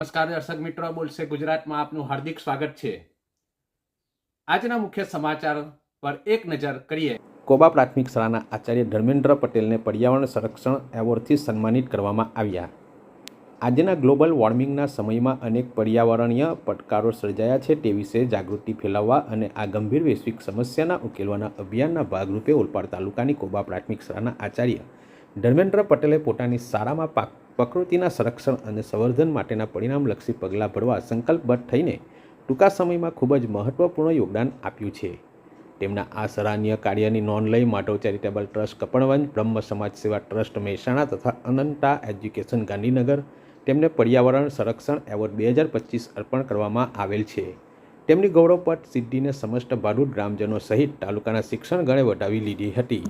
નમસ્કાર દર્શક મિત્રો, બોલશે ગુજરાતમાં આપનું હાર્દિક સ્વાગત છે. આજના મુખ્ય સમાચાર પર એક નજર કરીએ. કોબા પ્રાથમિક શાળાના આચાર્ય ધર્મેન્દ્ર પટેલને પર્યાવરણ સંરક્ષણ એવોર્ડથી સન્માનિત કરવામાં આવ્યા. આજના ગ્લોબલ વોર્મિંગના સમયમાં અનેક પર્યાવરણીય પડકારો સર્જાયા છે તે વિશે જાગૃતિ ફેલાવવા અને આ ગંભીર વૈશ્વિક સમસ્યાના ઉકેલવાના અભિયાનના ભાગરૂપે ઓલપાડ તાલુકાની કોબા પ્રાથમિક શાળાના આચાર્ય ધર્મેન્દ્ર પટેલે પોતાની શાળામાં પાક પ્રકૃતિના સંરક્ષણ અને સંવર્ધન માટેના પરિણામલક્ષી પગલાં ભરવા સંકલ્પબદ્ધ થઈને ટૂંકા સમયમાં ખૂબ જ મહત્વપૂર્ણ યોગદાન આપ્યું છે. તેમના આ સરાહનીય કાર્યની નોંધ લઈ માધવ ચેરિટેબલ ટ્રસ્ટ કપણવંજ બ્રહ્મ સમાજ સેવા ટ્રસ્ટ મહેસાણા તથા અનંતા એજ્યુકેશન ગાંધીનગર તેમને પર્યાવરણ સંરક્ષણ એવોર્ડ બે હજાર પચીસ અર્પણ કરવામાં આવેલ છે. તેમની ગૌરવપટ સિદ્ધિને સમસ્ત ભાડૂત ગ્રામજનો સહિત તાલુકાના શિક્ષણ ગણે વધાવી લીધી હતી.